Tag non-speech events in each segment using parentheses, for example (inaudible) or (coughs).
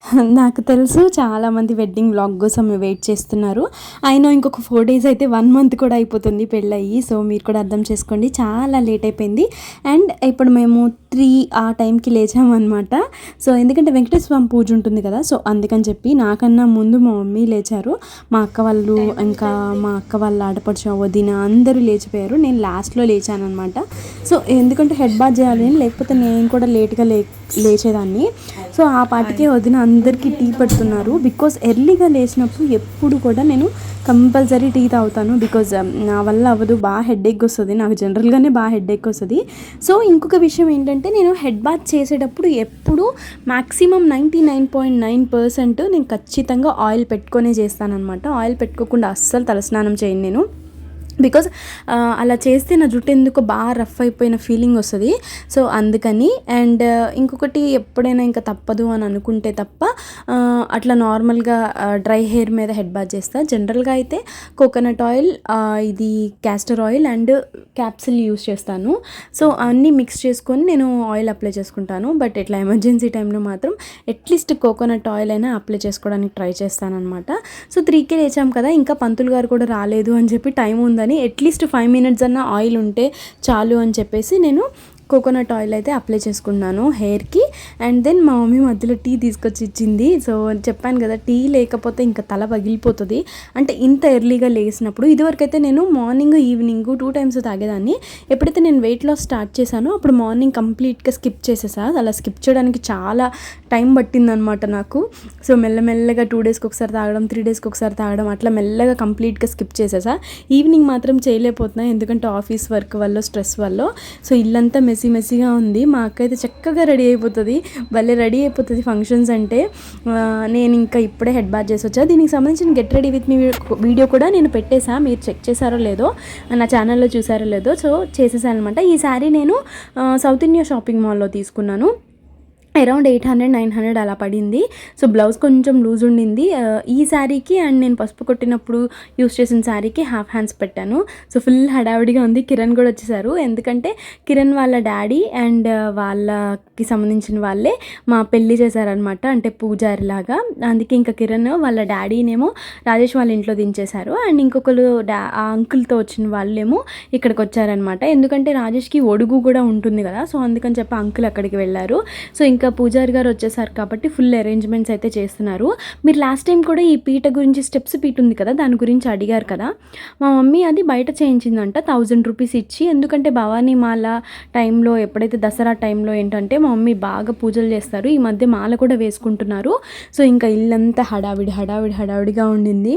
(laughs) నాకు తెలుసు చాలామంది వెడ్డింగ్ బ్లాగ్ కోసం వెయిట్ చేస్తున్నారు. అయినా ఇంకొక ఫోర్ డేస్ అయితే వన్ మంత్ కూడా అయిపోతుంది పెళ్ళయ్యి సో మీరు కూడా అర్థం చేసుకోండి. చాలా లేట్ అయిపోయింది. అండ్ ఇప్పుడు మేము త్రీ ఆ టైంకి లేచామన్నమాట. సో ఎందుకంటే వెంకటేశ్వర స్వామి పూజ ఉంటుంది కదా. సో అందుకని చెప్పి నాకన్నా ముందు మా మమ్మీ లేచారు. మా అక్క వాళ్ళు ఇంకా మా అక్క వాళ్ళ ఆడపడుచు వదిన అందరూ లేచిపోయారు. నేను లాస్ట్లో లేచాను అనమాట సో ఎందుకంటే హెడ్ బాత్ చేయాలి అని లేకపోతే నేను కూడా లేట్గా లే లేచేదాన్ని. సో ఆ పాటికే వదిన అందరికీ టీ పెడుతున్నారు. బికాస్ ఎర్లీగా లేచినప్పుడు ఎప్పుడు కూడా నేను కంపల్సరీ టీ తాగుతాను. బికాజ్ um, నా వల్ల అవ్వదు. బాగా హెడ్ వస్తుంది. నాకు జనరల్గానే బాగా హెడ్ వస్తుంది. సో ఇంకొక విషయం ఏంటంటే నేను హెడ్ బాత్ చేసేటప్పుడు ఎప్పుడు maximum ninety nine point nine percent నేను ఖచ్చితంగా ఆయిల్ పెట్టుకొనే చేస్తానన్నమాట. ఆయిల్ పెట్టుకోకుండా అస్సలు తలస్నానం చేయను నేను. బికాజ్ అలా చేస్తే నా జుట్టు ఎందుకో బాగా రఫ్ అయిపోయిన ఫీలింగ్ వస్తుంది. సో అందుకని అండ్ ఇంకొకటి ఎప్పుడైనా ఇంకా తప్పదు అని అనుకుంటే తప్ప అట్లా నార్మల్గా డ్రై హెయిర్ మీద హెడ్ బాత్ చేస్తా. జనరల్గా అయితే కోకోనట్ ఆయిల్ ఇది castor oil and capsule use చేస్తాను. సో అన్నీ మిక్స్ చేసుకొని నేను ఆయిల్ అప్లై చేసుకుంటాను. బట్ ఇట్లా ఎమర్జెన్సీ టైంలో మాత్రం అట్లీస్ట్ కోకోనట్ ఆయిల్ అయినా అప్లై చేసుకోవడానికి ట్రై చేస్తాను అనమాట సో త్రీకే లేచాం కదా ఇంకా పంతులు గారు కూడా రాలేదు అని చెప్పి టైం ఉందని అట్లీస్ట్ ఫైవ్ మినిట్స్ అన్న ఆయిల్ ఉంటే చాలు అని చెప్పేసి నేను కోకోనట్ ఆయిల్ అయితే అప్లై చేసుకున్నాను హెయిర్కి. అండ్ దెన్ మా మమ్మీ మధ్యలో టీ తీసుకొచ్చి ఇచ్చింది. సో చెప్పాను కదా టీ లేకపోతే ఇంకా తల పగిలిపోతుంది. అంటే ఇంత ఎర్లీగా లేసినప్పుడు ఇదివరకైతే నేను మార్నింగ్ ఈవినింగ్ టూ టైమ్స్ తాగేదాన్ని. ఎప్పుడైతే నేను వెయిట్ లాస్ స్టార్ట్ చేశానో అప్పుడు మార్నింగ్ కంప్లీట్గా స్కిప్ చేసేసా. అలా స్కిప్ చేయడానికి చాలా టైం పట్టిందనమాట నాకు. సో మెల్లమెల్లగా టూ డేస్కి ఒకసారి తాగడం త్రీ డేస్కి ఒకసారి తాగడం అట్లా మెల్లగా కంప్లీట్గా స్కిప్ చేసేసా. ఈవినింగ్ మాత్రం చేయలేకపోతున్నా ఎందుకంటే ఆఫీస్ వర్క్ వల్ల స్ట్రెస్ వల్ల. సో ఇల్లంతా మెస్సీ మెస్సీగా ఉంది. మా అక్క అయితే చక్కగా రెడీ అయిపోతుంది. భలే రెడీ అయిపోతుంది ఫంక్షన్స్ అంటే. నేను ఇంకా ఇప్పుడే హెడ్ బాత్ చేసి వచ్చా. దీనికి సంబంధించిన get ready with me video కూడా నేను పెట్టేసా. మీరు చెక్ చేశారో లేదో నా ఛానల్లో చూసారో లేదో. సో చేసేసాను అనమాట ఈ శారీ నేను సౌత్ ఇండియా షాపింగ్ మాల్లో తీసుకున్నాను. Around eight hundred nine hundred అలా పడింది. సో బ్లౌజ్ కొంచెం లూజ్ ఉండింది. ఈ శారీకి అండ్ నేను పసుపు కొట్టినప్పుడు యూస్ చేసిన శారీకి హాఫ్ హ్యాండ్స్ పెట్టాను. సో ఫుల్ హడావిడిగా ఉంది కిరణ్ కూడా వచ్చేసారు. ఎందుకంటే కిరణ్ వాళ్ళ డాడీ అండ్ వాళ్ళ కి సంబంధించిన వాళ్ళే మా పెళ్ళి చేశారనమాట అంటే పూజారి లాగా అందుకే ఇంకా కిరణ్ వాళ్ళ డాడీనేమో రాజేష్ వాళ్ళ ఇంట్లో దించేశారు. అండ్ ఇంకొకరు డా ఆ అంకుల్తో వచ్చిన వాళ్ళేమో ఇక్కడికి వచ్చారనమాట ఎందుకంటే రాజేష్కి ఒడుగు కూడా ఉంటుంది కదా. సో అందుకని చెప్పి అంకుల్ అక్కడికి వెళ్ళారు. సో ఇంకా పూజారి గారు వచ్చేసారు కాబట్టి ఫుల్ అరేంజ్మెంట్స్ అయితే చేస్తున్నారు. మీరు లాస్ట్ టైం కూడా ఈ పీట గురించి స్టెప్స్ పీట ఉంది కదా దాని గురించి అడిగారు కదా. మా మమ్మీ అది బయట చేయించిందంట థౌజండ్ రూపీస్ ఇచ్చి. ఎందుకంటే భవానీ మాల టైంలో ఎప్పుడైతే దసరా టైంలో ఏంటంటే మా మమ్మీ బాగా పూజలు చేస్తారు. ఈ మధ్య మాల కూడా వేసుకుంటున్నారు. సో ఇంకా ఇల్లంతా హడావిడి హడావిడి హడావిడిగా ఉండింది.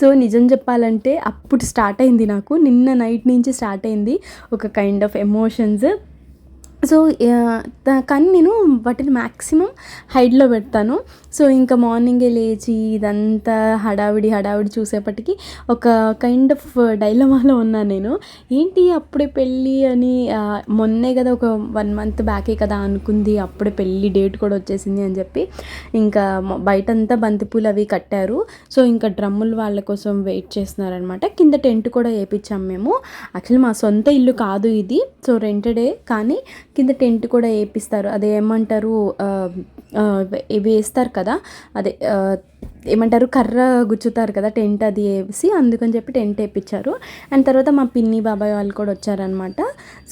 సో నిజం చెప్పాలంటే అప్పుడు స్టార్ట్ అయింది నాకు. నిన్న నైట్ నుంచి స్టార్ట్ అయింది. ఒక కైండ్ ఆఫ్ ఎమోషన్స్ సో కానీ నేను వాటిని మ్యాక్సిమం హైడ్లో పెడతాను. సో ఇంకా మార్నింగే లేచి ఇదంతా హడావిడి హడావిడి చూసేపటికి ఒక కైండ్ ఆఫ్ డైలమాలో ఉన్నాను నేను. ఏంటి అప్పుడే పెళ్ళి అని మొన్నే కదా ఒక వన్ మంత్ బ్యాకే కదా అనుకుంది అప్పుడే పెళ్ళి డేట్ కూడా వచ్చేసింది అని చెప్పి. ఇంకా బయటంతా బంతిపూలు అవి కట్టారు. సో ఇంకా డ్రమ్ములు వాళ్ళ కోసం వెయిట్ చేస్తున్నారనమాట. కింద టెంట్ కూడా వేయించాం మేము. యాక్చువల్లీ మా సొంత ఇల్లు కాదు ఇది. సో రెంటెడే కానీ కింద టెంట్ కూడా వేపిస్తారు. అదే ఏమంటారు ఇవి వేస్తారు కదా? అదే ఏమంటారు కర్ర గుచ్చుతారు కదా టెంట్ అది వేసి అందుకని చెప్పి టెంట్ వేయించారు అండ్ తర్వాత మా పిన్ని బాబాయ్ వాళ్ళు కూడా వచ్చారనమాట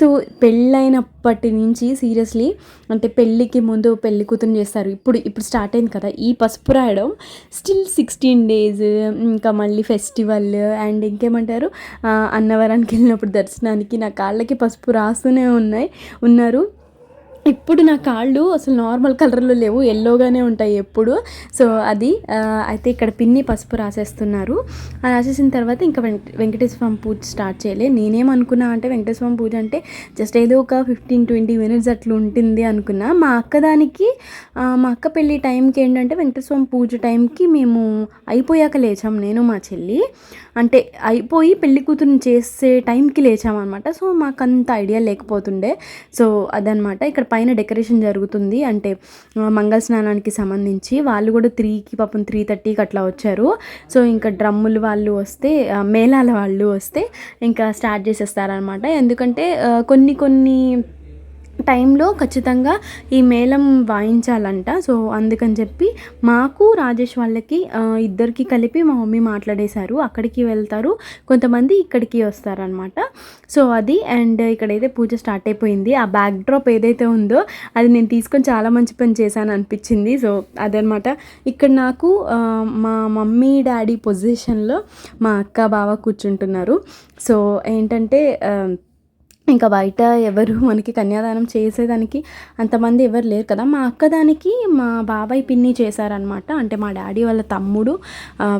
సో పెళ్ళైనప్పటి నుంచి సీరియస్లీ అంటే పెళ్ళికి ముందు పెళ్ళి కూతురు చేస్తారు. ఇప్పుడు ఇప్పుడు స్టార్ట్ అయింది కదా ఈ పసుపు రాయడం. స్టిల్ సిక్స్టీన్ డేస్ ఇంకా మళ్ళీ ఫెస్టివల్ అండ్ ఇంకేమంటారు అన్నవరానికి వెళ్ళినప్పుడు దర్శనానికి నా కాళ్ళకి పసుపు రాస్తూనే ఉన్నాయి ఉన్నారు. ఇప్పుడు నా కాళ్ళు అసలు నార్మల్ కలర్లో లేవు ఎల్లోగానే ఉంటాయి ఎప్పుడు. సో అది అయితే ఇక్కడ పిన్ని పసుపు రాసేస్తున్నారు. ఆ రాసేసిన తర్వాత ఇంకా వెంక వెంకటేశ్వర స్వామి పూజ స్టార్ట్ చేయలే. నేనేమనుకున్నా అంటే వెంకటేశ్వర స్వామి పూజ అంటే జస్ట్ ఏదో ఒక ఫిఫ్టీన్ ట్వంటీ మినిట్స్ అట్లా ఉంటుంది అనుకున్నా. మా అక్క దానికి మా అక్క పెళ్ళి టైంకి ఏంటంటే వెంకటేశ్వర స్వామి పూజ టైంకి మేము అయిపోయాక లేచాం నేను మా చెల్లి. అంటే అయిపోయి పెళ్ళి కూతురుని చేసే టైంకి లేచామన్నమాట సో మాకు అంత ఐడియా లేకపోతుండే. సో అదనమాట ఇక్కడ పైన డెకరేషన్ జరుగుతుంది. అంటే మంగళ స్నానానికి సంబంధించి వాళ్ళు కూడా త్రీకి పాపం త్రీ థర్టీకి అట్లా వచ్చారు. సో ఇంకా డ్రమ్ములు వాళ్ళు వస్తే మేళాల వాళ్ళు వస్తే ఇంకా స్టార్ట్ చేసేస్తారనమాట ఎందుకంటే కొన్ని కొన్ని టైంలో ఖచ్చితంగా ఈ మేళం వాయించాలంట. సో అందుకని చెప్పి మాకు రాజేష్ వాళ్ళకి ఇద్దరికి కలిపి మా మమ్మీ మాట్లాడేశారు. అక్కడికి వెళ్తారు. కొంతమంది ఇక్కడికి వస్తారనమాట సో అది అండ్ ఇక్కడైతే పూజ స్టార్ట్ అయిపోయింది. ఆ బ్యాక్ డ్రాప్ ఏదైతే ఉందో అది నేను తీసుకొని చాలా మంచి పని చేశాను అనిపించింది. సో అదనమాట ఇక్కడ నాకు మా మమ్మీ డాడీ పొజిషన్లో మా అక్క బావ కూర్చుంటున్నారు. సో ఏంటంటే ఇంకా బయట ఎవరు మనకి కన్యాదానం చేసేదానికి అంతమంది ఎవరు లేరు కదా. మా అక్కదానికి మా బాబాయ్ పిన్ని చేశారనమాట అంటే మా డాడీ వాళ్ళ తమ్ముడు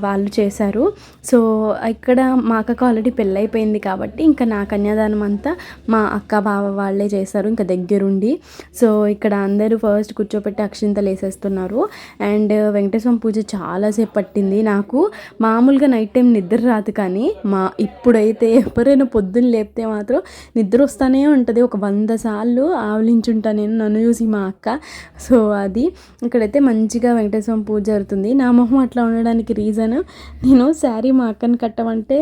వాళ్ళు చేశారు. సో ఇక్కడ మా అక్కకు ఆల్రెడీ పెళ్ళైపోయింది కాబట్టి ఇంకా నా కన్యాదానం అంతా మా అక్క బావ వాళ్ళే చేశారు ఇంకా దగ్గరుండి. సో ఇక్కడ అందరూ ఫస్ట్ కూర్చోపెట్టి అక్షింతలు వేసేస్తున్నారు. అండ్ వెంకటేశ్వర పూజ చాలాసేపు పట్టింది. నాకు మామూలుగా నైట్ టైం నిద్ర రాదు కానీ మా ఇప్పుడైతే ఎవరైనా పొద్దున్న లేపితే మాత్రం నిద్ర వస్తూనే ఉంటుంది. ఒక వంద సార్లు ఆవలించుంటా నేను నన్ను చూసి మా అక్క. సో అది ఇక్కడైతే మంచిగా వెంకటేశ్వర పూజ జరుగుతుంది. నా మొహం అట్లా ఉండడానికి రీజన్ నేను శారీ మా అక్కని కట్టమంటే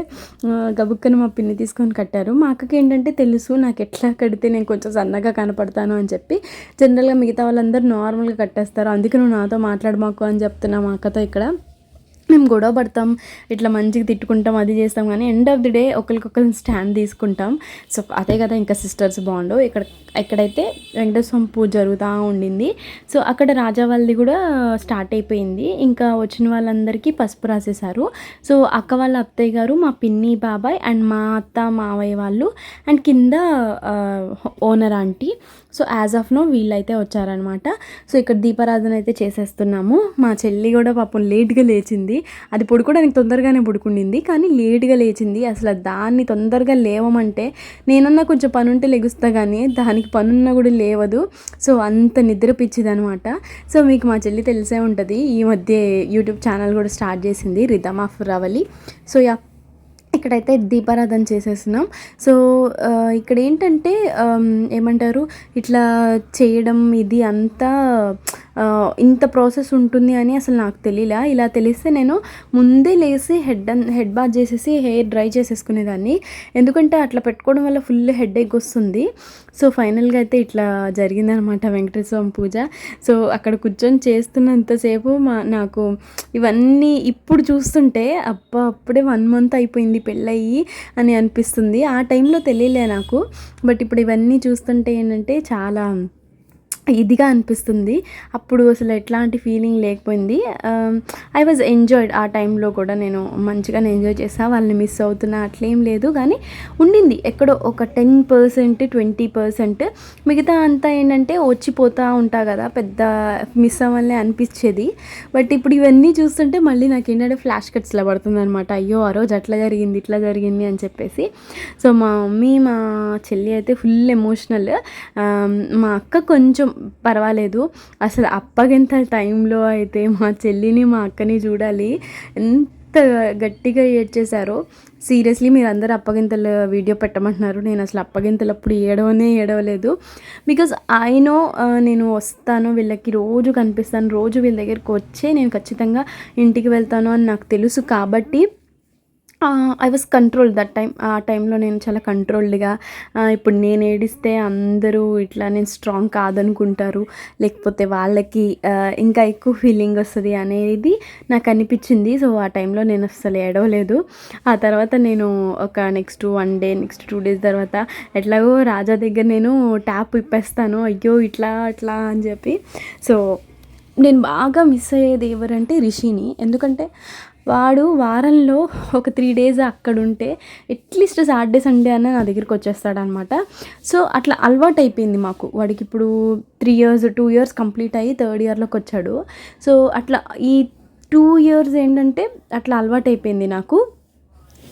గబుక్కను గబుక్కని మా పిన్ని తీసుకొని కట్టారు. మా అక్కకి ఏంటంటే తెలుసు నాకు ఎట్లా కడితే నేను కొంచెం సన్నగా కనపడతాను అని చెప్పి. జనరల్గా మిగతా వాళ్ళందరూ నార్మల్గా కట్టేస్తారు. అందుకే నువ్వు నాతో మాట్లాడమాకు అని చెప్తున్నా మా అక్కతో ఇక్కడ. మేము గొడవ పడతాం ఇట్లా మంచిగా తిట్టుకుంటాం అది చేస్తాం కానీ ఎండ్ ఆఫ్ ది డే ఒకరికొకరిని స్టాండ్ తీసుకుంటాం. సో అదే కదా ఇంకా సిస్టర్స్ బాండ్ ఇక్కడ ఎక్కడైతే వెంకటేశ్వర పూజ జరుగుతూ ఉండింది సో అక్కడ రాజా వాళ్ళది కూడా స్టార్ట్ అయిపోయింది. ఇంకా వచ్చిన వాళ్ళందరికీ పసుపు రాసేసారు సో అక్క వాళ్ళ అత్తయ్య గారు మా పిన్ని బాబాయ్ అండ్ మా అత్త మావయ్య వాళ్ళు అండ్ కింద owner aunty. So as of now వీళ్ళైతే వచ్చారనమాట. సో ఇక్కడ దీపారాధన అయితే చేసేస్తున్నాము. మా చెల్లి కూడా పాపం లేట్గా లేచింది. అది పడుకోవడానికి తొందరగానే పడుకుండింది. కానీ లేట్గా లేచింది. అసలు దాన్ని తొందరగా లేవమంటే నేనన్నా కొంచెం పని ఉంటే లెగుస్తా కానీ దానికి పనున్నా కూడా లేవదు. సో అంత నిద్ర పిచ్చిదనమాట. సో మీకు మా చెల్లి తెలిసే ఉంటుంది. ఈ మధ్య యూట్యూబ్ ఛానల్ కూడా స్టార్ట్ చేసింది rhythm of Ravali. So yeah ఇక్కడైతే దీపారాధన చేసేస్తున్నాం. సో ఆ, ఇక్కడ ఏంటంటే ఏమంటారు ఇట్లా చేయడం ఇది అంతా ఇంత ప్రాసెస్ ఉంటుంది అని అసలు నాకు తెలియలే ఇలా తెలిస్తే నేను ముందే లేసి హెడ్ హెడ్ బాత్ చేసేసి హెయిర్ డ్రై చేసేసుకునేదాన్ని. ఎందుకంటే అట్లా పెట్టుకోవడం వల్ల ఫుల్ హెడ్ ఎక్ వస్తుంది. సో ఫైనల్గా అయితే ఇట్లా జరిగిందనమాట వెంకటేశ్వర స్వామి పూజ. సో అక్కడ కూర్చొని చేస్తున్నంతసేపు మా నాకు ఇవన్నీ ఇప్పుడు చూస్తుంటే అప్ప అప్పుడే వన్ మంత్ అయిపోయింది పెళ్ళయ్యి అని అనిపిస్తుంది. ఆ టైంలో తెలియలే నాకు. బట్ ఇప్పుడు ఇవన్నీ చూస్తుంటే ఏంటంటే చాలా ఇదిగా అనిపిస్తుంది. అప్పుడు అసలు ఎట్లాంటి ఫీలింగ్ లేకపోయింది. ఐ వాజ్ ఎంజాయ్డ్ ఆ టైంలో కూడా నేను మంచిగానే ఎంజాయ్ చేసా. వాళ్ళని మిస్ అవుతున్నా అట్లేం లేదు. కానీ ఉండింది. ఎక్కడో ఒక టెన్ పర్సెంట్ ట్వంటీ పర్సెంట్ మిగతా అంతా ఏంటంటే వచ్చిపోతూ ఉంటా కదా. పెద్ద మిస్ అవ్వాలనే అనిపించేది. బట్ ఇప్పుడు ఇవన్నీ చూస్తుంటే మళ్ళీ నాకు ఏంటంటే ఫ్లాష్ కట్స్లో పడుతుంది అనమాట అయ్యో ఆ రోజు అట్లా జరిగింది ఇట్లా జరిగింది అని చెప్పేసి. సో మా మమ్మీ మా చెల్లి అయితే ఫుల్ ఎమోషనల్ మా అక్క కొంచెం పర్వాలేదు. అసలు అప్పగింతల టైంలో అయితే మా చెల్లిని మా అక్కని చూడాలి. ఎంత గట్టిగా ఏడ్చేశారో. సీరియస్లీ మీరు అందరు అప్పగింతల వీడియో పెట్టమంటున్నారు. నేను అసలు అప్పగింతలు అప్పుడు ఏడవనే ఏడవలేదు. బికాజ్ ఐ నో నేను వస్తాను వీళ్ళకి రోజు కనిపిస్తాను రోజు వీళ్ళ దగ్గరికి వచ్చే నేను ఖచ్చితంగా ఇంటికి వెళ్తాను అని నాకు తెలుసు కాబట్టి I was control that time ఆ టైంలో నేను చాలా కంట్రోల్డ్గా ఇప్పుడు నేను ఏడిస్తే అందరూ ఇట్లా నేను స్ట్రాంగ్ కాదనుకుంటారు. లేకపోతే వాళ్ళకి ఇంకా ఎక్కువ ఫీలింగ్ వస్తుంది అనేది నాకు అనిపించింది. సో ఆ టైంలో నేను అస్సలు ఏడవలేదు. ఆ తర్వాత నేను ఒక next one day next two days తర్వాత ఎట్లాగో రాజా దగ్గర నేను ట్యాప్ ఇప్పేస్తాను. అయ్యో ఇట్లా అట్లా అని చెప్పి. సో నేను బాగా మిస్ అయ్యేది ఎవరంటే రిషిని. ఎందుకంటే వాడు వారంలో ఒక త్రీ డేస్ అక్కడ ఉంటే అట్లీస్ట్ సాటర్డే సండే అన్న నా దగ్గరికి వచ్చేస్తాడనమాట. సో అట్లా అలవాటు అయిపోయింది మాకు. వాడికి ఇప్పుడు three years two years complete అయ్యి థర్డ్ ఇయర్లోకి వచ్చాడు. సో అట్లా ఈ టూ ఇయర్స్ ఏంటంటే అట్లా అలవాటు అయిపోయింది నాకు.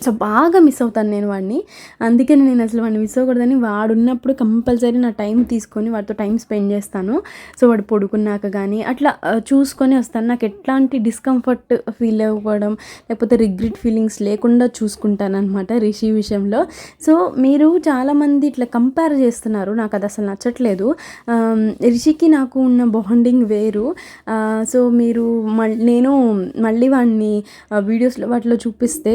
సో బాగా మిస్ అవుతాను నేను వాడిని. అందుకే నేను అసలు వాడిని మిస్ అవ్వకూడదని వాడు ఉన్నప్పుడు కంపల్సరీ నా టైం తీసుకొని వాడితో టైం స్పెండ్ చేస్తాను. సో వాడు పడుకున్నాక కానీ అట్లా చూసుకొని వస్తాను. నాకు ఎట్లాంటి డిస్కంఫర్ట్ ఫీల్ అవ్వడం లేకపోతే రిగ్రెట్ ఫీలింగ్స్ లేకుండా చూసుకుంటాను అనమాట రిషి విషయంలో. సో మీరు చాలామంది ఇట్లా కంపేర్ చేస్తున్నారు. నాకు అది అసలు నచ్చట్లేదు. రిషికి నాకు ఉన్న బాండింగ్ వేరు. సో మీరు మళ్ళీ నేను మళ్ళీ వాడిని వీడియోస్లో వాటిలో చూపిస్తే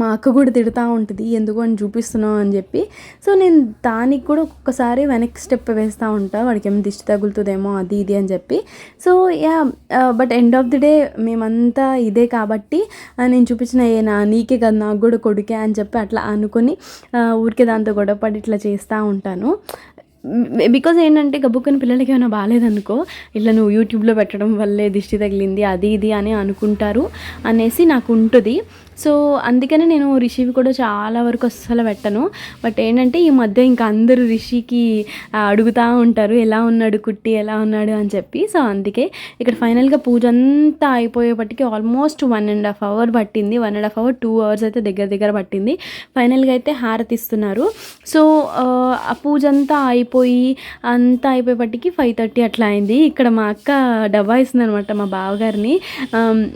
మా అక్క కూడా తిడుతూ ఉంటుంది ఎందుకు అని చూపిస్తున్నావు? అని చెప్పి. సో నేను దానికి కూడా ఒక్కొక్కసారి వెనక్కి స్టెప్ వేస్తూ ఉంటా వాడికి ఏమి దిష్టి తగులుతుందేమో అది ఇది అని చెప్పి. So yeah but end of the day మేమంతా ఇదే కాబట్టి నేను చూపించిన ఏ నా నీకే కదా నాకు కూడా కొడుకే అని చెప్పి అట్లా అనుకుని ఊరికే దాంతో గొడవపడి ఇట్లా చేస్తూ ఉంటాను. బికాజ్ ఏంటంటే గబుక్కుని పిల్లలకి ఏమైనా బాగాలేదనుకో ఇట్లా నువ్వు యూట్యూబ్లో పెట్టడం వల్లే దిష్టి తగిలింది అది ఇది అని అనుకుంటారు అనేసి నాకు ఉంటుంది. సో అందుకనే నేను రిషివి కూడా చాలా వరకు అస్సలు పెట్టను. బట్ ఏంటంటే ఈ మధ్య ఇంకా అందరూ రిషికి అడుగుతూ ఉంటారు ఎలా ఉన్నాడు కుట్టి? ఎలా ఉన్నాడు? అని చెప్పి. సో అందుకే ఇక్కడ ఫైనల్గా పూజ అంతా అయిపోయేపటికి almost one and half hour పట్టింది. One and half hour two hours అయితే దగ్గర దగ్గర పట్టింది. ఫైనల్గా అయితే హారతి ఇస్తున్నారు. సో ఆ, పూజ అంతా అయిపోయి అంతా అయిపోయేపటికి ఫైవ్ థర్టీ అట్లా అయింది. ఇక్కడ మా అక్క డబ్బా ఇస్తుంది అనమాట మా బావగారిని.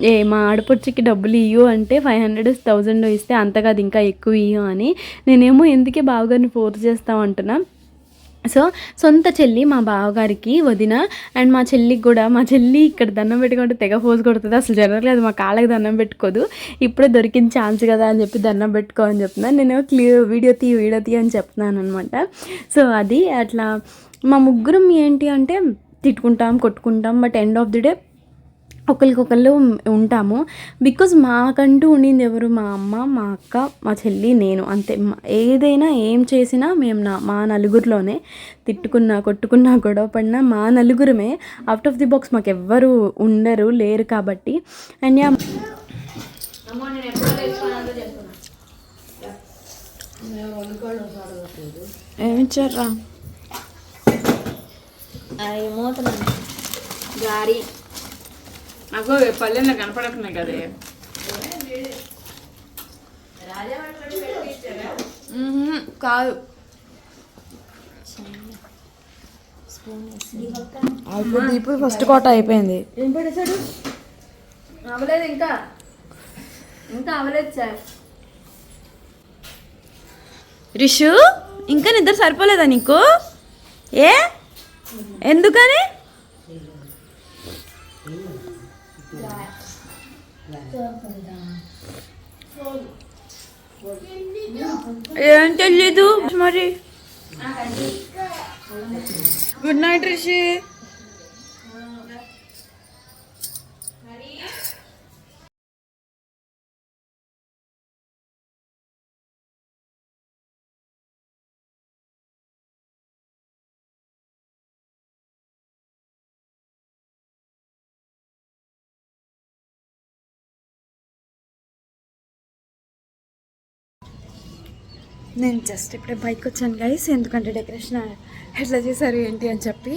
ఏ మా ఆడపడుచుకి డబ్బులు ఇయ్యు అంటే ఫైవ్ హండ్రెడ్ థౌజండ్ ఇస్తే అంత కాదు ఇంకా ఎక్కువ ఇయ్యం అని. నేనేమో ఎందుకే బావగారిని ఫోర్స్ చేస్తాం అంటున్నా. సో సొంత చెల్లి మా బావగారికి వదిన అండ్ మా చెల్లికి కూడా మా చెల్లి ఇక్కడ దండం పెట్టుకుంటే తెగ ఫోజ్ కొడుతుంది. అసలు జనరల్గా అది మా కాళ్ళకి దండం పెట్టుకోదు. ఇప్పుడే దొరికిన ఛాన్స్ కదా అని చెప్పి దండం పెట్టుకో అని చెప్తున్నాను నేను క్లియర్ వీడియో తీ వీడియో తీ అని చెప్తున్నాను అనమాట సో అది అట్లా మా ముగ్గురం ఏంటి అంటే తిట్టుకుంటాం కొట్టుకుంటాం but end of the day ఒకరికొకళ్ళు ఉంటాము. బికాజ్ మాకంటూ ఉండింది ఎవరు? మా అమ్మ మా అక్క మా చెల్లి నేను. అంతే. ఏదైనా ఏం చేసినా మేము నా మా నలుగురిలోనే తిట్టుకున్నా కొట్టుకున్నా గొడవ పడినా మా నలుగురమే. అవుట్ ఆఫ్ ది బాక్స్ మాకు ఎవ్వరు ఉండరు లేరు కాబట్టి. అండ్ యా ఏమిచ్చారా గారి. నాకు పల్లెల్లో కనపడుతున్నాయి కదే. ఇప్పుడు ఫస్ట్ కోట అయిపోయింది. ఏం పడేశాడు అవ్వలేదు ఇంకా. ఇంకా అవ్వలేదు సార్. రిషు ఇంకా నిద్ర సరిపోలేదా నీకు? ఏ? ఎందుకని? ఏం తెలీదు మరి? Good night Rishi. నేను జస్ట్ ఇప్పుడే బైక్ వచ్చాను గైస్ ఎందుకంటే డెకరేషన్ ఎట్లా చేశారు ఏంటి అని చెప్పి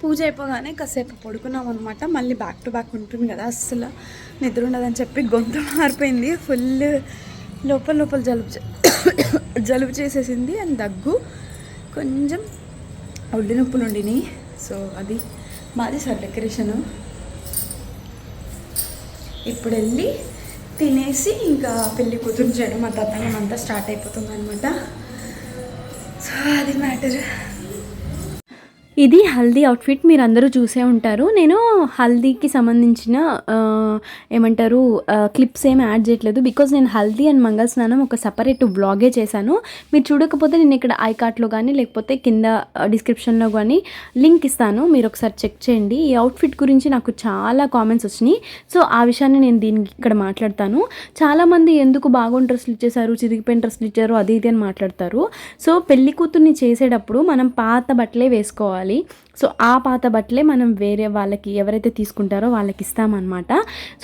పూజ అయిపోగానే కాసేపు పడుకున్నాం అనమాట మళ్ళీ బ్యాక్ టు బ్యాక్ ఉంటుంది కదా అస్సలు నిద్ర ఉండదని చెప్పి గొంతు మారిపోయింది. ఫుల్ లోపల లోపల జలుబు (coughs) జలుబు చేసేసింది అండ్ దగ్గు కొంచెం ఒళ్ళు నొప్పులు ఉండినాయి. సో అది మాది సార్ డెకరేషను ఇప్పుడు వెళ్ళి తినేసి ఇంకా పెళ్ళి కూతురు చేయడం మా తత్తనం అంతా స్టార్ట్ అయిపోతుంది అనమాట సో అది మ్యాటర్. ఇది హల్దీ అవుట్ఫిట్ మీరు అందరూ చూసే ఉంటారు. నేను హల్దీకి సంబంధించిన ఏమంటారు క్లిప్స్ ఏం యాడ్ చేయట్లేదు. బికాజ్ నేను హల్దీ అండ్ మంగళ స్నానం ఒక సపరేట్ బ్లాగే చేశాను. మీరు చూడకపోతే నేను ఇక్కడ ఐ కార్ట్లో కానీ లేకపోతే కింద డిస్క్రిప్షన్లో కానీ లింక్ ఇస్తాను. మీరు ఒకసారి చెక్ చేయండి. ఈ అవుట్ఫిట్ గురించి నాకు చాలా కామెంట్స్ వచ్చినాయి. సో ఆ విషయాన్ని నేను దీనికి ఇక్కడ మాట్లాడతాను. చాలామంది ఎందుకు బాగుండి డ్రెస్సులు ఇచ్చేసారు చిరిగిపోయిన డ్రెస్సులు ఇచ్చారు అది ఇది అని మాట్లాడతారు. సో పెళ్ళి కూతుర్ని చేసేటప్పుడు మనం పాత బట్టలే వేసుకోవాలి. సో ఆ పాత బట్టలే మనం వేరే వాళ్ళకి ఎవరైతే తీసుకుంటారో వాళ్ళకి ఇస్తామన్నమాట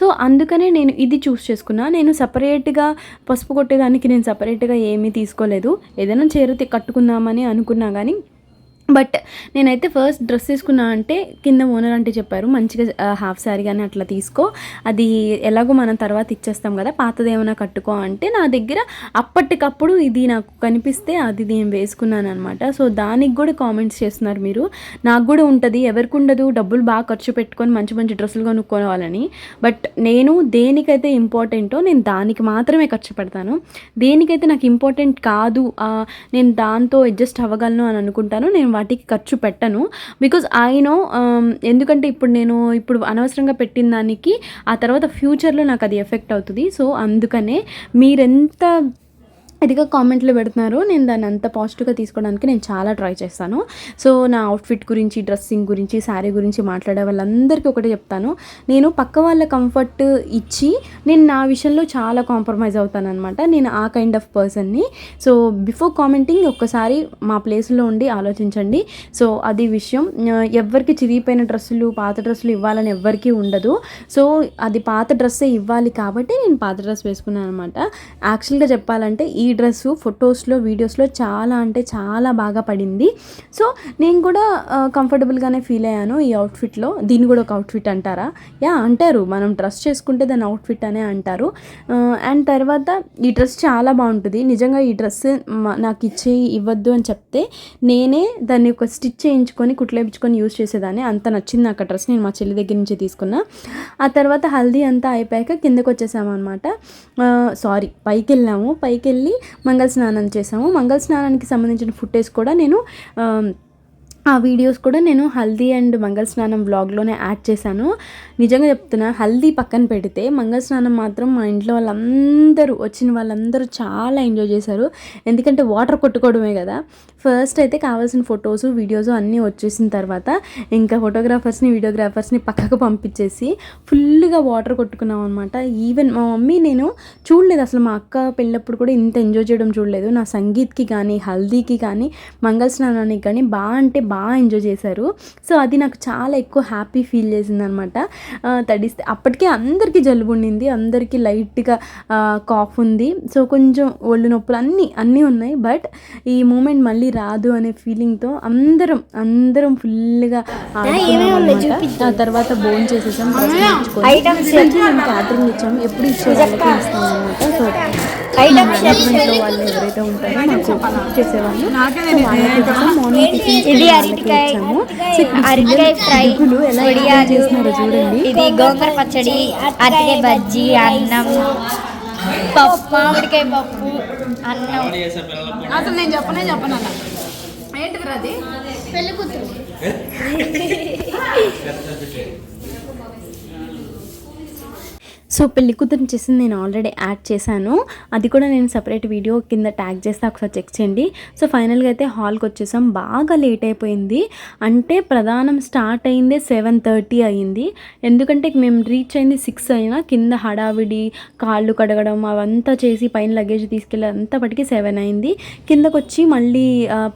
సో అందుకనే నేను ఇది చూస్ చేసుకున్నా. నేను సపరేట్గా పసుపు కొట్టేదానికి నేను సపరేట్గా ఏమీ తీసుకోలేదు. ఏదైనా చీర కట్టుకుందామని అనుకున్నా కానీ బట్ నేనైతే ఫస్ట్ డ్రెస్ తీసుకున్నా అంటే కింద ఓనర్ అంటే చెప్పారు మంచిగా హాఫ్ శారీ కానీ అట్లా తీసుకో. అది ఎలాగో మనం తర్వాత ఇచ్చేస్తాం కదా పాతది ఏమైనా కట్టుకో అంటే నా దగ్గర అప్పటికప్పుడు ఇది నాకు కనిపిస్తే అది నేను వేసుకున్నాను అనమాట సో దానికి కూడా కామెంట్స్ చేస్తున్నారు మీరు. నాకు కూడా ఉంటుంది ఎవరికి ఉండదు డబ్బులు బాగా ఖర్చు పెట్టుకొని మంచి మంచి డ్రెస్సులు కొనుక్కోవాలని బట్ నేను దేనికైతే ఇంపార్టెంటో నేను దానికి మాత్రమే ఖర్చు పెడతాను. దేనికైతే నాకు ఇంపార్టెంట్ కాదు నేను దాంతో అడ్జస్ట్ అవ్వగలను అని అనుకుంటాను నేను వాటికి ఖర్చు పెట్టను. బికాజ్ ఐ నో ఎందుకంటే ఇప్పుడు నేను ఇప్పుడు అనవసరంగా పెట్టిన దానికి ఆ తర్వాత ఫ్యూచర్లో నాకు అది ఎఫెక్ట్ అవుతుంది. సో అందుకనే మీరెంత ఇదిగా కామెంట్లు పెడుతున్నారు. నేను దాన్ని అంత పాజిటివ్గా తీసుకోవడానికి నేను చాలా ట్రై చేస్తాను. సో నా అవుట్ఫిట్ గురించి డ్రెస్సింగ్ గురించి శారీ గురించి మాట్లాడే వాళ్ళందరికీ ఒకటే చెప్తాను. నేను పక్క వాళ్ళ కంఫర్ట్ ఇచ్చి నేను నా విషయంలో చాలా కాంప్రమైజ్ అవుతాను అనమాట నేను ఆ కైండ్ ఆఫ్ పర్సన్ని సో బిఫోర్ కామెంటింగ్ ఒక్కసారి మా ప్లేస్లో ఉండి ఆలోచించండి. సో అది విషయం. ఎవరికి ఎవ్వరికి చిరిగిపోయిన డ్రెస్సులు పాత డ్రెస్సులు ఇవ్వాలని ఎవ్వరికీ ఉండదు. సో అది పాత డ్రెస్సే ఇవ్వాలి కాబట్టి నేను పాత డ్రెస్ వేసుకున్నాను అనమాట యాక్చువల్గా చెప్పాలంటే ఈ డ్రెస్ ఫొటోస్లో వీడియోస్లో చాలా అంటే చాలా బాగా పడింది. సో నేను కూడా కంఫర్టబుల్గానే ఫీల్ అయ్యాను ఈ అవుట్ఫిట్లో. దీన్ని కూడా ఒక అవుట్ఫిట్ అంటారా? యా అంటారు. మనం డ్రెస్ చేసుకుంటే దాని అవుట్ఫిట్ అనే అంటారు. అండ్ తర్వాత ఈ డ్రెస్ చాలా బాగుంటుంది. నిజంగా ఈ డ్రెస్ నాకు ఇచ్చే ఇవ్వద్దు అని చెప్తే నేనే దాన్ని ఒక స్టిచ్ చేయించుకొని కుట్లేపించుకొని యూజ్ చేసేదాన్ని. అంత నచ్చింది నాకు ఆ డ్రెస్ నేను మా చెల్లి దగ్గర నుంచి తీసుకున్నా. ఆ తర్వాత హల్దీ అంతా అయిపోయాక కిందకు వచ్చేసాము అనమాట సారీ పైకి వెళ్ళాము పైకి వెళ్ళి మంగళ స్నానం చేసాము మంగళ స్నానానికి సంబంధించిన ఫుటేజ్ కూడా నేను ఆ, వీడియోస్ కూడా నేను హల్దీ అండ్ మంగళ స్నానం వ్లాగ్లోనే యాడ్ చేశాను. నిజంగా చెప్తున్నా హల్దీ పక్కన పెడితే మంగళ స్నానం మాత్రం మా ఇంట్లో వాళ్ళందరూ వచ్చిన వాళ్ళందరూ చాలా ఎంజాయ్ చేశారు. ఎందుకంటే వాటర్ కొట్టుకోవడమే కదా. ఫస్ట్ అయితే కావాల్సిన ఫొటోస్ వీడియోస్ అన్నీ వచ్చేసిన తర్వాత ఇంకా ఫోటోగ్రాఫర్స్ని వీడియోగ్రాఫర్స్ని పక్కకు పంపించేసి ఫుల్గా వాటర్ కొట్టుకున్నాం అనమాట ఈవెన్ మా మమ్మీ నేను చూడలేదు అసలు మా అక్క పెళ్ళప్పుడు కూడా ఇంత ఎంజాయ్ చేయడం చూడలేదు. నా సంగీత్కి కానీ హల్దీకి కానీ మంగళ స్నానానికి కానీ బాగా అంటే బాగా ఎంజాయ్ చేశారు. సో అది నాకు చాలా ఎక్కువ హ్యాపీ ఫీల్ చేసింది అనమాట తడిస్తే అప్పటికే అందరికీ జలుబు ఉండింది అందరికీ లైట్గా కాఫ్ ఉంది. సో కొంచెం ఒళ్ళు నొప్పులు అన్నీ అన్నీ ఉన్నాయి. బట్ ఈ మూమెంట్ మళ్ళీ రాదు అనే ఫీలింగ్తో అందరం అందరం ఫుల్గా ఆ తర్వాత బోన్ చేసేసాం క్యాటరింగ్ ఇచ్చాం. ఎప్పుడు ఇచ్చే వాళ్ళకి ఇస్తాం అనమాట సో మేనేజ్మెంట్లో వాళ్ళు ఎవరైతే ఉంటారో కుక్ చేసేవాళ్ళు. మార్నింగ్ టిఫిన్స్ ఇది వాళ్ళకి అరటికాయ ఫ్రై ఎలా చేస్తున్నారో చూడండి. ఇది గోంగూర పచ్చడి అరటికాయ బజ్జీ అన్నం పప్పు. మామిడికాయ పప్పు అన్నం. అసలు నేను చెప్పనే చెప్పను ఏంటిది అది పెళ్ళి కూతురు. (laughs) (laughs) సో పెళ్ళి కూతురు చేసింది నేను ఆల్రెడీ యాడ్ చేశాను. అది కూడా నేను సపరేట్ వీడియో కింద ట్యాగ్ చేస్తే ఒకసారి చెక్ చేయండి. సో ఫైనల్గా అయితే హాల్కి వచ్చేసాం. బాగా లేట్ అయిపోయింది. అంటే ప్రధానం స్టార్ట్ అయిందే సెవెన్ థర్టీ అయింది ఎందుకంటే మేము రీచ్ అయింది సిక్స్ అయినా కింద హడావిడి కాళ్ళు కడగడం అవంతా చేసి పైన లగేజ్ తీసుకెళ్ళి అంతపటికి సెవెన్ అయింది. కిందకు వచ్చి మళ్ళీ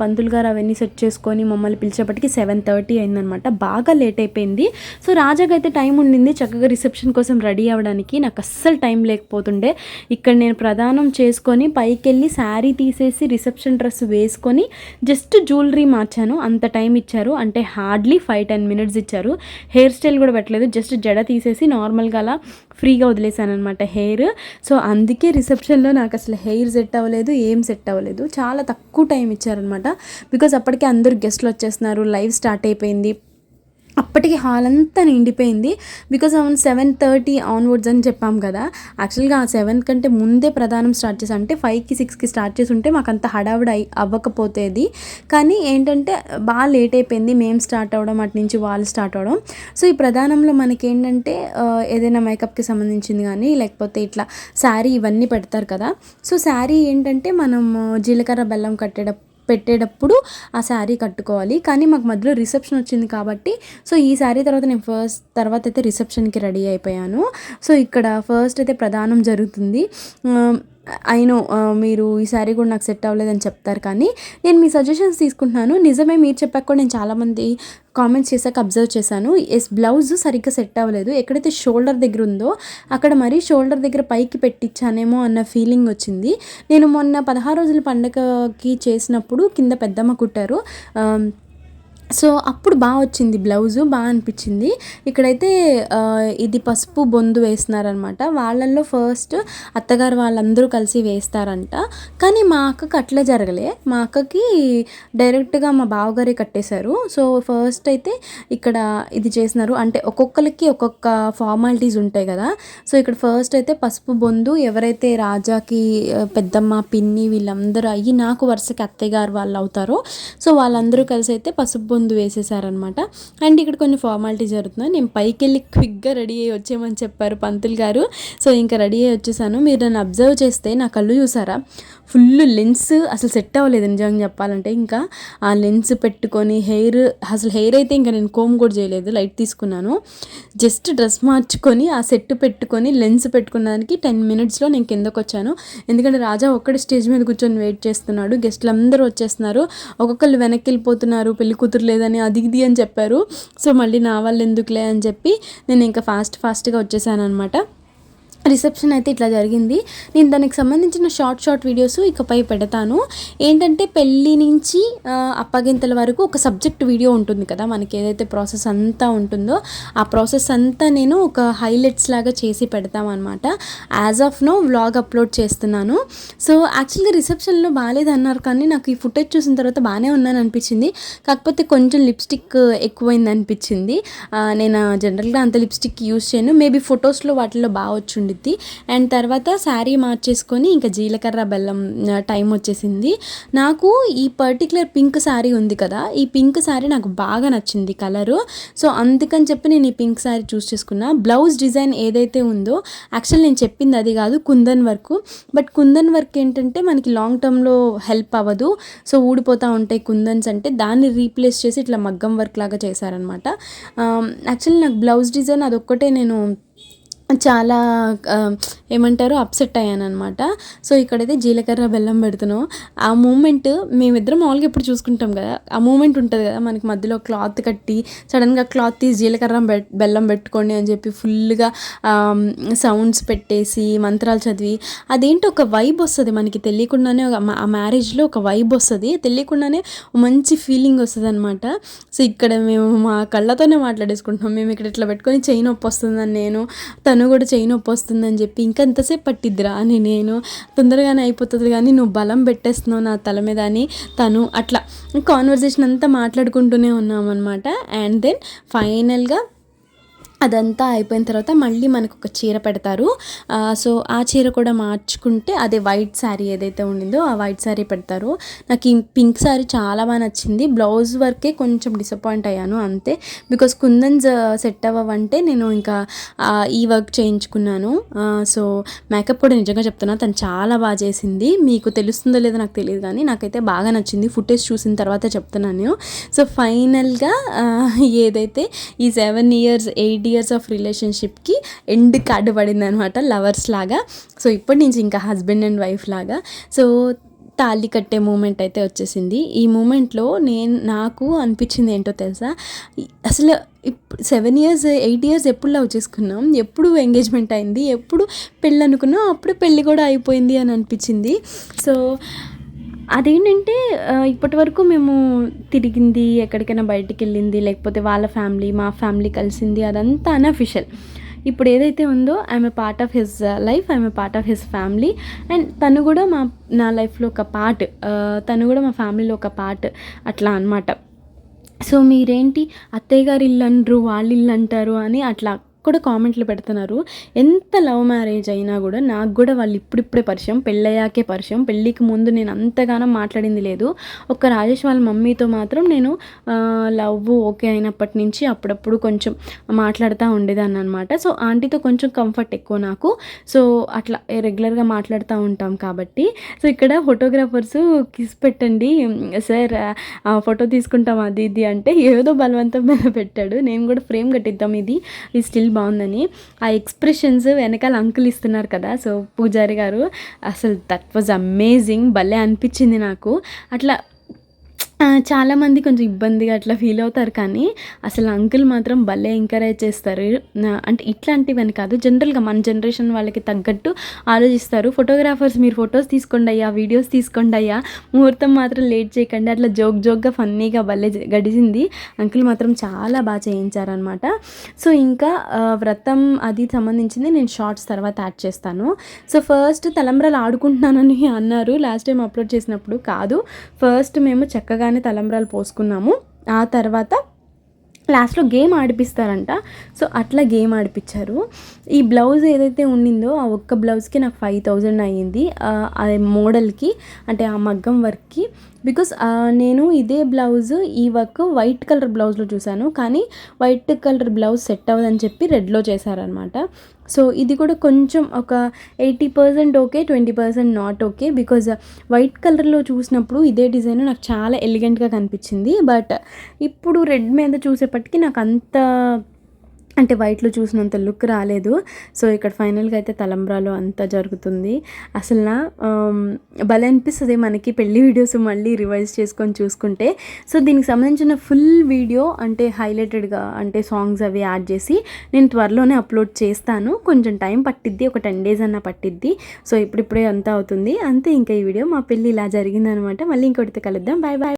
పంతులు గారు అవన్నీ సెట్ చేసుకొని మమ్మల్ని పిలిచేపటికి సెవెన్ థర్టీ అయిందనమాట బాగా లేట్ అయిపోయింది. సో రాజాకి అయితే టైం ఉండింది. చక్కగా రిసెప్షన్ కోసం రెడీ అవ్వడానికి. నాకు అస్సలు టైం లేకపోతుండే. ఇక్కడ నేను ప్రదానం చేసుకొని పైకి వెళ్ళి శారీ తీసేసి రిసెప్షన్ డ్రెస్ వేసుకొని జస్ట్ జ్యువెలరీ మార్చాను. అంత టైం ఇచ్చారు. అంటే హార్డ్లీ ఫైవ్ టెన్ మినిట్స్ ఇచ్చారు. హెయిర్ స్టైల్ కూడా పెట్టలేదు. జస్ట్ జడ తీసేసి నార్మల్గా అలా ఫ్రీగా వదిలేసాను అనమాట హెయిర్. సో అందుకే రిసెప్షన్లో నాకు అసలు హెయిర్ సెట్ అవ్వలేదు ఏం సెట్ అవ్వలేదు. చాలా తక్కువ టైం ఇచ్చారనమాట బికాజ్ అప్పటికే అందరు గెస్ట్లు వచ్చేస్తున్నారు. లైవ్ స్టార్ట్ అయిపోయింది. అప్పటికి హాల్ అంతా నిండిపోయింది. బికాజ్ అవును సెవెన్ థర్టీ ఆన్వర్డ్స్ అని చెప్పాం కదా. యాక్చువల్గా ఆ సెవెన్ కంటే ముందే ప్రధానం స్టార్ట్ చేసి అంటే ఫైవ్కి సిక్స్కి స్టార్ట్ చేసి ఉంటే మాకు అంత హడావుడి అయి అవ్వకపోతేది. కానీ ఏంటంటే బాగా లేట్ అయిపోయింది. మేము స్టార్ట్ అవ్వడం అటు నుంచి వాళ్ళు స్టార్ట్ అవ్వడం. సో ఈ ప్రధానంలో మనకి ఏంటంటే ఏదైనా మేకప్కి సంబంధించింది కానీ లేకపోతే ఇట్లా శారీ ఇవన్నీ పెడతారు కదా. సో శారీ ఏంటంటే మనం జీలకర్ర బెల్లం కట్టేటప్పుడు పెట్టేటప్పుడు ఆ శారీ కట్టుకోవాలి. కానీ మాకు మధ్యలో రిసెప్షన్ వచ్చింది కాబట్టి సో ఈ శారీ తర్వాత నేను ఫస్ట్ తర్వాత అయితే రిసెప్షన్కి రెడీ అయిపోయాను. సో ఇక్కడ ఫస్ట్ అయితే ప్రధానం జరుగుతుంది. అయినో మీరు ఈ శారీ కూడా నాకు సెట్ అవ్వలేదని చెప్తారు కానీ నేను మీ సజెషన్స్ తీసుకుంటున్నాను. నిజమే మీరు చెప్పాక కూడా నేను చాలామంది కామెంట్స్ చేశాక అబ్జర్వ్ చేశాను. ఎస్ బ్లౌజ్ సరిగ్గా సెట్ అవ్వలేదు. ఎక్కడైతే షోల్డర్ దగ్గర ఉందో అక్కడ మరీ షోల్డర్ దగ్గర పైకి పెట్టించానేమో అన్న ఫీలింగ్ వచ్చింది. నేను మొన్న పదహారు రోజుల పండగకి చేసినప్పుడు కింద పెద్దమ్మ కుట్టారు. సో అప్పుడు బాగా వచ్చింది బ్లౌజు బాగా అనిపించింది. ఇక్కడైతే ఇది పసుపు బొందు వేస్తున్నారనమాట. వాళ్ళల్లో ఫస్ట్ అత్తగారు వాళ్ళందరూ కలిసి వేస్తారంట. కానీ మా అక్కకి అట్లా జరగలే. మా అక్కకి డైరెక్ట్గా మా బావగారే కట్టేశారు. సో ఫస్ట్ అయితే ఇక్కడ ఇది చేసినారు. అంటే ఒక్కొక్కరికి ఒక్కొక్క ఫార్మాలిటీస్ ఉంటాయి కదా. సో ఇక్కడ ఫస్ట్ అయితే పసుపు బొందు ఎవరైతే రాజాకి పెద్దమ్మ పిన్ని వీళ్ళందరూ అయ్యి నాకు వరుసకి అత్తయ్య గారు వాళ్ళు అవుతారో సో వాళ్ళందరూ కలిసి అయితే పసుపు పొందు వేసేసారనమాట అండ్ ఇక్కడ కొన్ని ఫార్మాలిటీ జరుగుతున్నాయి. నేను పైకి వెళ్ళి క్విక్గా రెడీ అయ్యి వచ్చేయమని చెప్పారు పంతులు గారు. సో ఇంకా రెడీ అయ్యి వచ్చేసాను. మీరు నన్ను అబ్జర్వ్ చేస్తే నా కళ్ళు చూసారా? ఫుల్ లెన్స్ అసలు సెట్ అవ్వలేదు నిజంగా చెప్పాలంటే. ఇంకా ఆ లెన్స్ పెట్టుకొని హెయిర్ అసలు హెయిర్ అయితే ఇంకా నేను కోమ్ కూడా చేయలేదు లైట్ తీసుకున్నాను. జస్ట్ డ్రెస్ మార్చుకొని ఆ సెట్ పెట్టుకొని లెన్స్ పెట్టుకున్నానికి టెన్ మినిట్స్లో నేను కిందకు వచ్చాను. ఎందుకంటే రాజా ఒక్కడే స్టేజ్ మీద కూర్చొని వెయిట్ చేస్తున్నాడు. గెస్ట్లు అందరూ వచ్చేస్తున్నారు. ఒక్కొక్కళ్ళు వెనక్కి వెళ్ళిపోతున్నారు. పెళ్ళి కూతురు లేదని అది ఇది అని చెప్పారు. సో మళ్ళీ నా వాళ్ళు ఎందుకులే అని చెప్పి నేను ఇంకా ఫాస్ట్ ఫాస్ట్గా వచ్చేసాను అనమాట రిసెప్షన్ అయితే ఇట్లా జరిగింది. నేను దానికి సంబంధించిన షార్ట్ షార్ట్ వీడియోస్ ఇకపై పెడతాను. ఏంటంటే పెళ్ళి నుంచి అప్పగింతల వరకు ఒక సబ్జెక్ట్ వీడియో ఉంటుంది కదా మనకి ఏదైతే ప్రాసెస్ అంతా ఉంటుందో ఆ ప్రాసెస్ అంతా నేను ఒక హైలైట్స్ లాగా చేసి పెడతామన్నమాట. As of no vlog upload చేస్తున్నాను. సో యాక్చువల్గా రిసెప్షన్లో బాగాలేదు అన్నారు కానీ నాకు ఈ ఫుటేజ్ చూసిన తర్వాత బాగానే ఉన్నాను అనిపించింది. కాకపోతే కొంచెం లిప్స్టిక్ ఎక్కువైంది అనిపించింది. నేను జనరల్గా అంత లిప్స్టిక్ యూస్ చేయను. మేబీ ఫొటోస్లో వాటిలో బాగా వచ్చి ఉండిద్ది అండ్ తర్వాత శారీ మార్చేసుకొని ఇంకా జీలకర్ర బెల్లం టైం వచ్చేసింది. నాకు ఈ పర్టికులర్ పింక్ శారీ ఉంది కదా ఈ పింక్ శారీ నాకు బాగా నచ్చింది కలరు. సో అందుకని చెప్పి నేను ఈ పింక్ శారీ చూస్ చేసుకున్నా. బ్లౌజ్ డిజైన్ ఏదైతే ఉందో యాక్చువల్ నేను చెప్పింది అది కాదు kundan work. But kundan work ఏంటంటే మనకి లాంగ్ టర్మ్లో హెల్ప్ అవ్వదు. సో ఊడిపోతూ ఉంటాయి కుందన్స్ అంటే దాన్ని రీప్లేస్ చేసి ఇట్లా మగ్గం వర్క్ లాగా చేశారనమాట. యాక్చువల్లీ నాకు బ్లౌజ్ డిజైన్ అదొక్కటే నేను చాలా ఏమంటారు అప్సెట్ అయ్యాను అనమాట సో ఇక్కడైతే జీలకర్ర బెల్లం పెడుతున్నాం. ఆ మూమెంట్ మేమిద్దరం మామూలుగా ఎప్పుడు చూసుకుంటాం కదా ఆ మూమెంట్ ఉంటుంది కదా మనకి మధ్యలో క్లాత్ కట్టి సడన్గా క్లాత్ తీసి జీలకర్ర బెల్లం పెట్టుకోండి అని చెప్పి ఫుల్గా సౌండ్స్ పెట్టేసి మంత్రాలు చదివి అదేంటి ఒక వైబ్ వస్తుంది మనకి తెలియకుండానే ఒక ఆ మ్యారేజ్లో ఒక వైబ్ వస్తుంది. తెలియకుండానే మంచి ఫీలింగ్ వస్తుంది అనమాట సో ఇక్కడ మేము మా కళ్ళతోనే మాట్లాడేసుకుంటున్నాం. మేము ఇక్కడ ఇట్లా పెట్టుకొని చేయి నొప్పి వస్తుందని నేను తను కూడా చేయి నొప్పి వస్తుందని చెప్పి ఇంకా ఎంతసేపు పట్టిద్దిరా అని నేను తొందరగానే అయిపోతుంది కానీ నువ్వు బలం పెట్టేస్తున్నావు నా తల మీద అని తను అట్లా కాన్వర్జేషన్ అంతా మాట్లాడుకుంటూనే ఉన్నాం అనమాట అండ్ దెన్ ఫైనల్గా అదంతా అయిపోయిన తర్వాత మళ్ళీ మనకు ఒక చీర పెడతారు. సో ఆ చీర కూడా మార్చుకుంటే అదే వైట్ శారీ ఏదైతే ఉండిందో ఆ వైట్ శారీ పెడతారు. నాకు ఈ పింక్ శారీ చాలా బాగా నచ్చింది. బ్లౌజ్ వర్కే కొంచెం డిసప్పాయింట్ అయ్యాను అంతే. బికాస్ కుందన్స్ సెట్ అవ్వంటే నేను ఇంకా ఈ వర్క్ చేయించుకున్నాను. సో మేకప్ కూడా నిజంగా చెప్తున్నా తను చాలా బాగా చేసింది. మీకు తెలుస్తుందో లేదో నాకు తెలియదు కానీ నాకైతే బాగా నచ్చింది. ఫుటేజ్ చూసిన తర్వాత చెప్తున్నాను. సో ఫైనల్గా ఏదైతే ఈ seven years eight years of రిలేషన్షిప్కి end card పడింది అనమాట లవర్స్ లాగా. సో ఇప్పటి నుంచి ఇంకా హస్బెండ్ అండ్ వైఫ్ లాగా. సో తాళి కట్టే మూమెంట్ అయితే వచ్చేసింది. ఈ మూమెంట్లో నేను నాకు అనిపించింది ఏంటో తెలుసా? అసలు ఇప్పుడు సెవెన్ ఇయర్స్ ఎయిట్ ఇయర్స్ ఎప్పుడు లవ్ చేసుకున్నాం? ఎప్పుడు ఎంగేజ్మెంట్ అయింది? ఎప్పుడు పెళ్ళి అనుకున్నాం అప్పుడు పెళ్ళి కూడా అయిపోయింది అని అనిపించింది. సో అదేంటంటే ఇప్పటి వరకు మేము తిరిగింది ఎక్కడికైనా బయటికి వెళ్ళింది లేకపోతే వాళ్ళ ఫ్యామిలీ మా ఫ్యామిలీ కలిసింది అదంతా అనఫిషియల్ ఇప్పుడు ఏదైతే ఉందో I'm a part of his life I'm a part of his family. And తను కూడా మా నా లైఫ్లో ఒక పార్ట్ తను కూడా మా ఫ్యామిలీలో ఒక పార్ట్ అట్లా అనమాట సో మీరేంటి అత్తయ్య గారు ఇల్లు అనరు వాళ్ళ ఇల్లు అంటారు అని అట్లా కూడా కామెంట్లు పెడుతున్నారు. ఎంత లవ్ మ్యారేజ్ అయినా కూడా నాకు కూడా వాళ్ళు ఇప్పుడిప్పుడే పరిచయం పెళ్ళయ్యాకే పరిచయం. పెళ్ళికి ముందు నేను అంతగానో మాట్లాడింది లేదు. ఒక రాజేష్ వాళ్ళ మమ్మీతో మాత్రం నేను లవ్ ఓకే అయినప్పటి నుంచి అప్పుడప్పుడు కొంచెం మాట్లాడుతూ ఉండేదాన్ని అనమాట సో ఆంటీతో కొంచెం కంఫర్ట్ ఎక్కువ నాకు. సో అట్లా రెగ్యులర్గా మాట్లాడుతూ ఉంటాం కాబట్టి. సో ఇక్కడ ఫోటోగ్రాఫర్స్ కిస్ పెట్టండి. సార్ ఫోటో తీసుకుంటాం అది ఇది అంటే ఏదో బలవంతం మీద పెట్టాడు. నేను కూడా ఫ్రేమ్ కట్టిద్దాం ఇది. ఈ స్టిల్ బాగుందని ఆ ఎక్స్ప్రెషన్స్ వెనకాల అంకుల్ ఇస్తున్నారు కదా. సో పూజారి గారు అసలు దట్ వాజ్ అమేజింగ్ భలే అనిపించింది నాకు. అట్లా చాలామంది కొంచెం ఇబ్బందిగా అట్లా ఫీల్ అవుతారు కానీ అసలు అంకుల్ మాత్రం భలే ఎంకరేజ్ చేస్తారు. అంటే ఇట్లాంటివని కాదు జనరల్గా మన జనరేషన్ వాళ్ళకి తగ్గట్టు ఆలోచిస్తారు. ఫోటోగ్రాఫర్స్ మీరు ఫొటోస్ తీసుకోండి అయ్యా వీడియోస్ తీసుకోండి అయ్యా. ముహూర్తం మాత్రం లేట్ చేయకండి. అట్లా జోక్ జోక్గా ఫన్నీగా భలే గడిచింది అంకుల్ మాత్రం చాలా బాగా చేయించారనమాట సో ఇంకా వ్రతం అది సంబంధించింది నేను షార్ట్స్ తర్వాత యాడ్ చేస్తాను. సో ఫస్ట్ తలంబ్రాలు ఆడుకుంటున్నానని అన్నారు. లాస్ట్ టైం అప్లోడ్ చేసినప్పుడు కాదు. ఫస్ట్ మేము చక్కగా చక్కగానే తలంబ్రాలు పోసుకున్నాము. ఆ తర్వాత లాస్ట్లో గేమ్ ఆడిపిస్తారంట. సో అట్లా గేమ్ ఆడిపించారు ఈ బ్లౌజ్ ఏదైతే ఉండిందో ఆ ఒక్క బ్లౌజ్కి నాకు ఫైవ్ థౌజండ్ అయ్యింది. ఆ మోడల్కి అంటే ఆ మగ్గం వర్క్కి బికాస్ నేను ఇదే బ్లౌజ్ ఈ వర్క్ వైట్ కలర్ బ్లౌజ్లో చూశాను. కానీ వైట్ కలర్ బ్లౌజ్ సెట్ అవ్వదని చెప్పి రెడ్లో చేశారనమాట సో ఇది కూడా కొంచెం ఒక eighty percent okay twenty percent not okay because white కలర్లో చూసినప్పుడు ఇదే డిజైన్ నాకు చాలా ఎలిగెంట్గా కనిపించింది. బట్ ఇప్పుడు రెడ్ మీద చూసేపటికి నాకు అంత అంటే వైట్లో చూసినంత లుక్ రాలేదు. సో ఇక్కడ ఫైనల్గా అయితే తలంబ్రాలు అంతా జరుగుతుంది. అసలు నా భలే అనిపిస్తుంది మనకి పెళ్ళి వీడియోస్ మళ్ళీ రివైజ్ చేసుకొని చూసుకుంటే. సో దీనికి సంబంధించిన ఫుల్ వీడియో అంటే హైలైటెడ్గా అంటే సాంగ్స్ అవి యాడ్ చేసి నేను త్వరలోనే అప్లోడ్ చేస్తాను. కొంచెం టైం పట్టిద్ది ఒక టెన్ డేస్ అన్న పట్టిద్ది. సో ఇప్పుడిప్పుడే అంతా అవుతుంది. అంతే ఇంకా ఈ వీడియో మా పెళ్ళి ఇలా జరిగిందనమాట. మళ్ళీ ఇంకొకటి కలుద్దాం. Bye bye.